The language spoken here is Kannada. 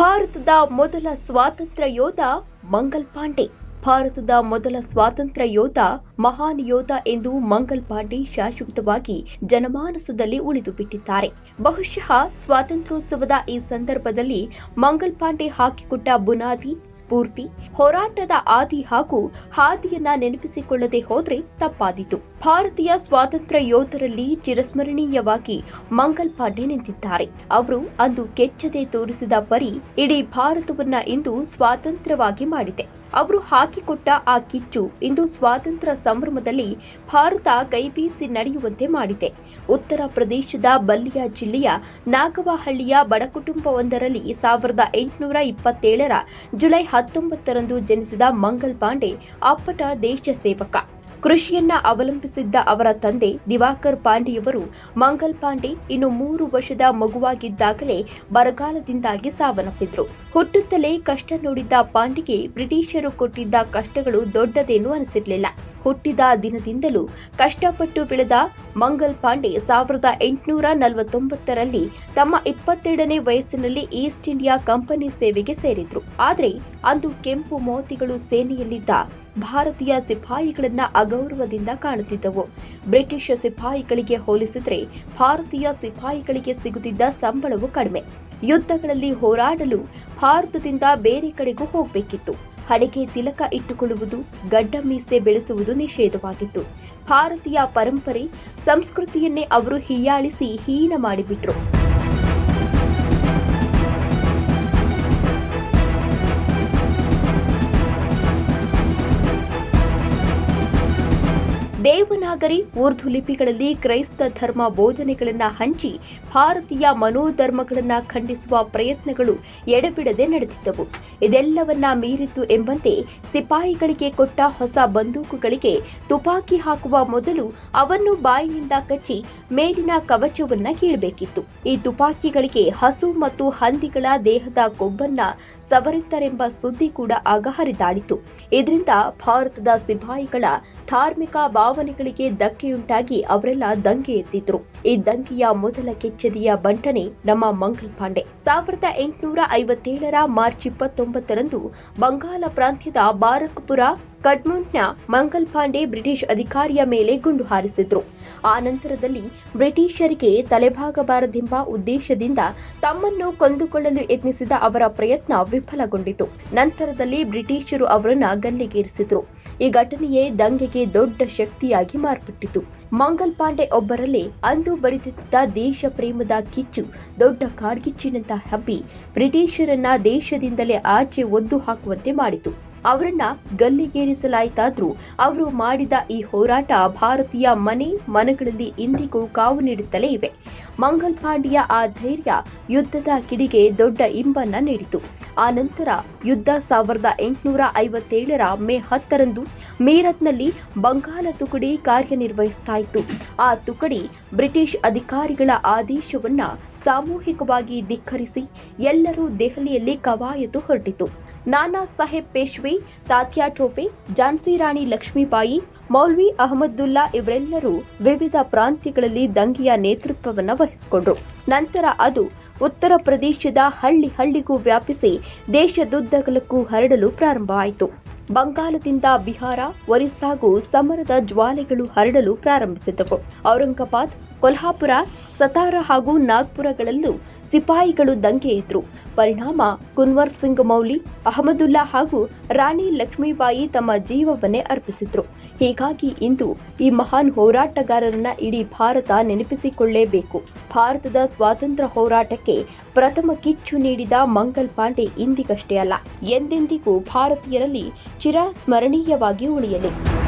ಭಾರತದ ಮೊದಲ ಸ್ವಾತಂತ್ರ್ಯ ಯೋಧ ಮಂಗಲ್ ಪಾಂಡೆ. ಭಾರತದ ಮೊದಲ ಸ್ವಾತಂತ್ರ್ಯ ಯೋಧ, ಮಹಾನ್ ಯೋಧ ಎಂದು ಮಂಗಲ್ ಪಾಂಡೆ ಶಾಶ್ವತವಾಗಿ ಜನಮಾನಸದಲ್ಲಿ ಉಳಿದು ಬಿಟ್ಟಿದ್ದಾರೆ ಬಹುಶಃ ಸ್ವಾತಂತ್ರ್ಯೋತ್ಸವದ ಈ ಸಂದರ್ಭದಲ್ಲಿ ಮಂಗಲ್ ಪಾಂಡೆ ಹಾಕಿಕೊಟ್ಟ ಬುನಾದಿ, ಸ್ಫೂರ್ತಿ, ಹೋರಾಟದ ಆದಿ ಹಾಗೂ ಹಾದಿಯನ್ನ ನೆನಪಿಸಿಕೊಳ್ಳದೆ ಹೋದ್ರೆ ತಪ್ಪಾದೀತು. ಭಾರತೀಯ ಸ್ವಾತಂತ್ರ್ಯ ಯೋಧರಲ್ಲಿ ಚಿರಸ್ಮರಣೀಯವಾಗಿ ಮಂಗಲ್ ಪಾಂಡೆ ನಿಂತಿದ್ದಾರೆ. ಅವರು ಅಂದು ಕೆಚ್ಚದೆ ತೋರಿಸಿದ ಪರಿ ಇಡೀ ಭಾರತವನ್ನ ಇಂದು ಸ್ವಾತಂತ್ರ್ಯವಾಗಿ ಮಾಡಿದೆ. ಅವರು ಹಾಕಿಕೊಟ್ಟ ಆ ಕಿಚ್ಚು ಇಂದು ಸ್ವಾತಂತ್ರ್ಯ ಸಂಭ್ರಮದಲ್ಲಿ ಭಾರತ ಕೈಬೀಸಿ ನಡೆಯುವಂತೆ ಮಾಡಿದೆ. ಉತ್ತರ ಪ್ರದೇಶದ ಬಲ್ಲಿಯಾ ಜಿಲ್ಲೆಯ ನಾಗವಹಳ್ಳಿಯ ಬಡಕುಟುಂಬವೊಂದರಲ್ಲಿ ಸಾವಿರದ ಎಂಟುನೂರ ಇಪ್ಪತ್ತೇಳರ ಜುಲೈ ಹತ್ತೊಂಬತ್ತರಂದು ಜನಿಸಿದ ಮಂಗಲ್ ಪಾಂಡೆ, ಅಪ್ಪಟ ದೇಶ ಸೇವಕ. ಕೃಷಿಯನ್ನ ಅವಲಂಬಿಸಿದ್ದ ಅವರ ತಂದೆ ದಿವಾಕರ್ ಪಾಂಡೆಯವರು ಮಂಗಲ್ ಪಾಂಡೆ ಇನ್ನು ಮೂರು ವರ್ಷದ ಮಗುವಾಗಿದ್ದಾಗಲೇ ಬರಗಾಲದಿಂದಾಗಿ ಸಾವನ್ನಪ್ಪಿದ್ರು. ಹುಟ್ಟುತ್ತಲೇ ಕಷ್ಟ ನೋಡಿದ್ದ ಪಾಂಡೆಗೆ ಬ್ರಿಟಿಷರು ಕೊಟ್ಟಿದ್ದ ಕಷ್ಟಗಳು ದೊಡ್ಡದೇನು ಅನಿಸಿರ್ಲಿಲ್ಲ. ಹುಟ್ಟಿದ ದಿನದಿಂದಲೂ ಕಷ್ಟಪಟ್ಟು ಬೆಳೆದ ಮಂಗಲ್ ಪಾಂಡೆ ಸಾವಿರದ ಎಂಟುನೂರ ನಲವತ್ತೊಂಬತ್ತರಲ್ಲಿ ತಮ್ಮ ಇಪ್ಪತ್ತೆರಡನೇ ವಯಸ್ಸಿನಲ್ಲಿ ಈಸ್ಟ್ ಇಂಡಿಯಾ ಕಂಪನಿ ಸೇವೆಗೆ ಸೇರಿದ್ರು. ಆದರೆ ಅಂದು ಕೆಂಪು ಮೋತಿಗಳು ಸೇನೆಯಲ್ಲಿದ್ದ ಭಾರತೀಯ ಸಿಪಾಯಿಗಳನ್ನ ಅಗೌರವದಿಂದ ಕಾಣುತ್ತಿದ್ದವು. ಬ್ರಿಟಿಷ್ ಸಿಪಾಯಿಗಳಿಗೆ ಹೋಲಿಸಿದರೆ ಭಾರತೀಯ ಸಿಪಾಯಿಗಳಿಗೆ ಸಿಗುತ್ತಿದ್ದ ಸಂಬಳವು ಕಡಿಮೆ. ಯುದ್ಧಗಳಲ್ಲಿ ಹೋರಾಡಲು ಭಾರತದಿಂದ ಬೇರೆ ಕಡೆಗೂ ಹೋಗಬೇಕಿತ್ತು. ಹಣೆಗೆ ತಿಲಕ ಇಟ್ಟುಕೊಳ್ಳುವುದು ಗಡ್ಡ ಮೀಸೆ ಬೆಳೆಸುವುದು ನಿಷೇಧವಾಗಿತ್ತು. ಭಾರತೀಯ ಪರಂಪರೆ ಸಂಸ್ಕೃತಿಯನ್ನೇ ಅವರು ಹೀಯಾಳಿಸಿ ಹೀನ ಮಾಡಿಬಿಟ್ರು. ದೇವನಾಗರಿ ಉರ್ದು ಲಿಪಿಗಳಲ್ಲಿ ಕ್ರೈಸ್ತ ಧರ್ಮ ಬೋಧನೆಗಳನ್ನು ಹಂಚಿ ಭಾರತೀಯ ಮನೋಧರ್ಮಗಳನ್ನು ಖಂಡಿಸುವ ಪ್ರಯತ್ನಗಳು ಎಡೆಬಿಡದೆ ನಡೆದಿದ್ದವು. ಇದೆಲ್ಲವನ್ನ ಮೀರಿತು ಎಂಬಂತೆ ಸಿಪಾಯಿಗಳಿಗೆ ಕೊಟ್ಟ ಹೊಸ ಬಂದೂಕುಗಳಿಗೆ ತುಪಾಕಿ ಹಾಕುವ ಮೊದಲು ಅವನ್ನು ಬಾಯಿಯಿಂದ ಕಚ್ಚಿ ಮೇಲಿನ ಕವಚವನ್ನ ಕೀಳಬೇಕಿತ್ತು. ಈ ತುಪಾಕಿಗಳಿಗೆ ಹಸು ಮತ್ತು ಹಂದಿಗಳ ದೇಹದ ಕೊಬ್ಬನ್ನ ಸವರಿದ್ದರೆಂಬ ಸುದ್ದಿ ಕೂಡ ಆಗ ಹರಿದಾಡಿತು. ಇದರಿಂದ ಭಾರತದ ಸಿಪಾಯಿಗಳ ಧಾರ್ಮಿಕ ಭಾವನೆಗಳಿಗೆ ಧಕ್ಕೆಯುಂಟಾಗಿ ಅವರೆಲ್ಲ ದಂಗೆ ಎತ್ತಿದ್ರು. ಈ ದಂಗೆಯ ಮೊದಲ ಕೆಚ್ಚೆದೆಯ ಬಂಟನೆ ನಮ್ಮ ಮಂಗಲ್ ಪಾಂಡೆ. ಸಾವಿರದ ಎಂಟುನೂರ ಐವತ್ತೇಳರ ಮಾರ್ಚ್ ಇಪ್ಪತ್ತೊಂಬತ್ತರಂದು ಬಂಗಾಲ ಪ್ರಾಂತ್ಯದ ಬಾರಕ್ಪುರ ಕಡ್ಮುಂಟ್ನ ಮಂಗಲ್ ಪಾಂಡೆ ಬ್ರಿಟಿಷ್ ಅಧಿಕಾರಿಯ ಮೇಲೆ ಗುಂಡು ಹಾರಿಸಿದ್ರು. ಆ ನಂತರದಲ್ಲಿ ಬ್ರಿಟಿಷರಿಗೆ ತಲೆಭಾಗಬಾರದೆಂಬ ಉದ್ದೇಶದಿಂದ ತಮ್ಮನ್ನು ಕೊಂದುಕೊಳ್ಳಲು ಯತ್ನಿಸಿದ ಅವರ ಪ್ರಯತ್ನ ವಿಫಲಗೊಂಡಿತು. ನಂತರದಲ್ಲಿ ಬ್ರಿಟಿಷರು ಅವರನ್ನು ಗಲ್ಲಿಗೇರಿಸಿದ್ರು. ಈ ಘಟನೆಯೇ ದಂಗೆಗೆ ದೊಡ್ಡ ಶಕ್ತಿಯಾಗಿ ಮಾರ್ಪಟ್ಟಿತು. ಮಂಗಲ್ ಪಾಂಡೆ ಒಬ್ಬರಲ್ಲಿ ಅಂದು ಬಡಿದಿದ್ದ ದೇಶ ಪ್ರೇಮದ ಕಿಚ್ಚು, ದೊಡ್ಡ ಕಾಡ್ಗಿಚ್ಚಿನಂತ ಹಬ್ಬಿ ಬ್ರಿಟಿಷರನ್ನ ದೇಶದಿಂದಲೇ ಆಚೆ ಒದ್ದು ಹಾಕುವಂತೆ ಮಾಡಿತು. ಅವರನ್ನ ಗಲ್ಲಿಗೇರಿಸಲಾಯಿತಾದ್ರೂ ಅವರು ಮಾಡಿದ ಈ ಹೋರಾಟ ಭಾರತೀಯ ಮನೆ ಮನಗಳಲ್ಲಿ ಇಂದಿಗೂ ಕಾವು ನೀಡುತ್ತಲೇ ಇವೆ. ಮಂಗಲ್ ಪಾಂಡೆಯ ಆ ಧೈರ್ಯ ಯುದ್ಧದ ಕಿಡಿಗೆ ದೊಡ್ಡ ಇಂಬನ್ನ ನೀಡಿತು. ಆ ನಂತರ ಯುದ್ಧ ಸಾವಿರದ ಎಂಟುನೂರ ಐವತ್ತೇಳರ ಮೇ ಹತ್ತರಂದು ಮೀರತ್ನಲ್ಲಿ ಬಂಗಾಲ ತುಕಡಿ ಕಾರ್ಯನಿರ್ವಹಿಸ್ತಾ ಇತ್ತು ಆ ತುಕಡಿ ಬ್ರಿಟಿಷ್ ಅಧಿಕಾರಿಗಳ ಆದೇಶವನ್ನ ಸಾಮೂಹಿಕವಾಗಿ ಧಿಕ್ಕರಿಸಿ ಎಲ್ಲರೂ ದೆಹಲಿಯಲ್ಲಿ ಕವಾಯತು ಹೊರಟಿತು. ನಾನಾ ಸಾಹೇಬ್ ಪೇಶ್ವೆ, ತಾತ್ಯಾ ಟೋಪೆ ಝಾನ್ಸಿ ರಾಣಿ ಲಕ್ಷ್ಮೀಬಾಯಿ, ಮೌಲ್ವಿ ಅಹಮದುಲ್ಲಾ ಇವರೆಲ್ಲರೂ ವಿವಿಧ ಪ್ರಾಂತ್ಯಗಳಲ್ಲಿ ದಂಗೆಯ ನೇತೃತ್ವವನ್ನು ವಹಿಸಿಕೊಂಡರು. ನಂತರ ಅದು ಉತ್ತರ ಪ್ರದೇಶದ ಹಳ್ಳಿ ಹಳ್ಳಿಗೂ ವ್ಯಾಪಿಸಿ ದೇಶದುದ್ದಗಲಕ್ಕೂ ಹರಡಲು ಪ್ರಾರಂಭವಾಯಿತು ಬಂಗಾಲದಿಂದ ಬಿಹಾರ, ಒರಿಸ್ಸಾಗೂ ಸಮರದ ಜ್ವಾಲೆಗಳು ಹರಡಲು ಪ್ರಾರಂಭಿಸಿದವು. ಔರಂಗಾಬಾದ್ ಕೊಲ್ಹಾಪುರ, ಸತಾರ ಹಾಗೂ ನಾಗ್ಪುರಗಳಲ್ಲೂ ಸಿಪಾಯಿಗಳು ದಂಗೆ ಎದ್ರು. ಪರಿಣಾಮ ಕುನ್ವರ್ ಸಿಂಗ್ ಮೌಲಿ, ಅಹಮದುಲ್ಲಾ ಹಾಗೂ ರಾಣಿ ಲಕ್ಷ್ಮೀಬಾಯಿ ತಮ್ಮ ಜೀವವನ್ನೇ ಅರ್ಪಿಸಿದ್ರು. ಹೀಗಾಗಿ ಇಂದು ಈ ಮಹಾನ್ ಹೋರಾಟಗಾರರನ್ನ ಇಡೀ ಭಾರತ ನೆನಪಿಸಿಕೊಳ್ಳೇಬೇಕು. ಭಾರತದ ಸ್ವಾತಂತ್ರ್ಯ ಹೋರಾಟಕ್ಕೆ ಪ್ರಥಮ ಕಿಚ್ಚು ನೀಡಿದ ಮಂಗಲ್ ಪಾಂಡೆ ಇಂದಿಗಷ್ಟೇ ಅಲ್ಲ, ಎಂದೆಂದಿಗೂ ಭಾರತೀಯರಲ್ಲಿ ಚಿರ ಸ್ಮರಣೀಯವಾಗಿ ಉಳಿಯಲಿ.